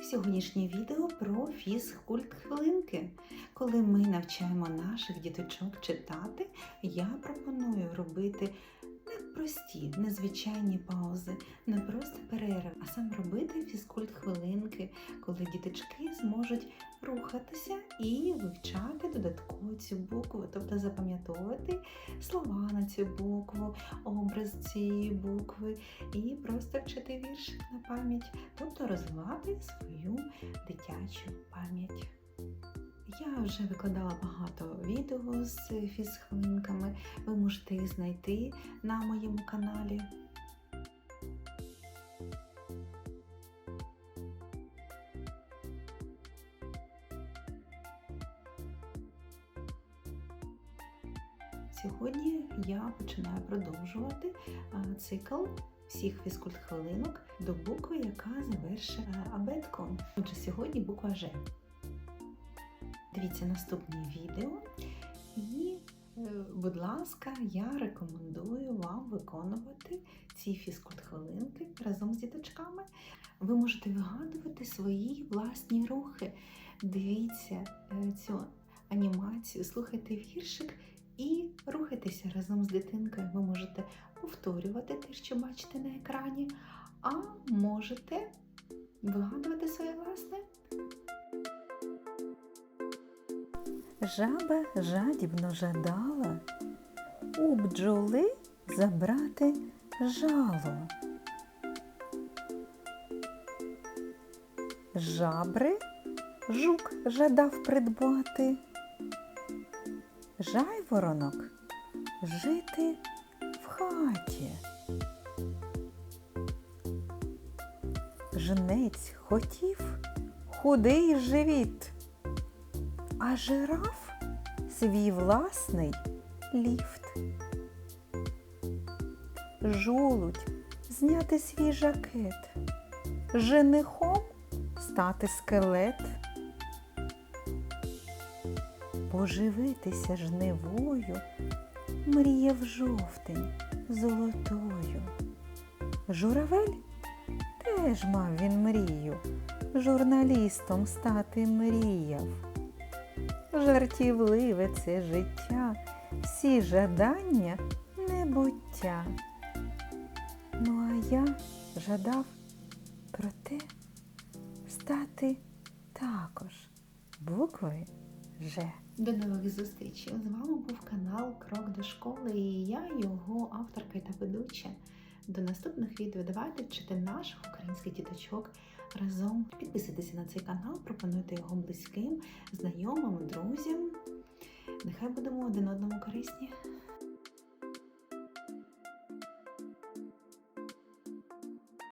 Сьогоднішнє відео про фізкульт хвилинки. Коли ми навчаємо наших діточок читати, я пропоную робити не прості, незвичайні паузи, не просто перерви, а саме робити фізкульт хвилинки, коли діточки зможуть рухатися і вивчати додатково цю букву, тобто запам'ятовувати слова на цю букву, образ цієї букви і просто вчити віршик на пам'ять, тобто розвивати свою дитячу пам'ять. Я вже викладала багато відео з фізхвилинками, ви можете їх знайти на моєму каналі. Сьогодні я починаю продовжувати цикл всіх фізкульт-хвилинок до букви, яка завершує абетку. Отже, сьогодні буква Ж. Дивіться наступні відео і, е, будь ласка, я рекомендую вам виконувати ці фізкульт-хвилинки разом з діточками. Ви можете вигадувати свої власні рухи. Дивіться е, цю анімацію, слухайте віршик і рухайтеся разом з дитинкою. Ви можете повторювати те, що бачите на екрані, а можете вигадувати своє власне. Жаба жадібно жадала у бджоли забрати жало. Жабри жук жадав придбати, жайворонок жити в хаті. Жнець хотів худий живіт а жираф свій власний ліфт. Жолудь зняти свій жакет, женихом стати скелет, поживитися жнивою, мріяв жовтень золотою. Журавель теж мав він мрію, журналістом стати мріяв жартівливе це життя, всі жадання небуття. Ну, а я жадав про те стати також буквою Ж. До нових зустрічей! З вами був канал Крок до школи і я, його авторка та ведуча. До наступних відео давайте вчити наших українських діточок разом. Підписуйтеся на цей канал, пропонуйте його близьким, знайомим, друзям. Нехай будемо один одному корисні.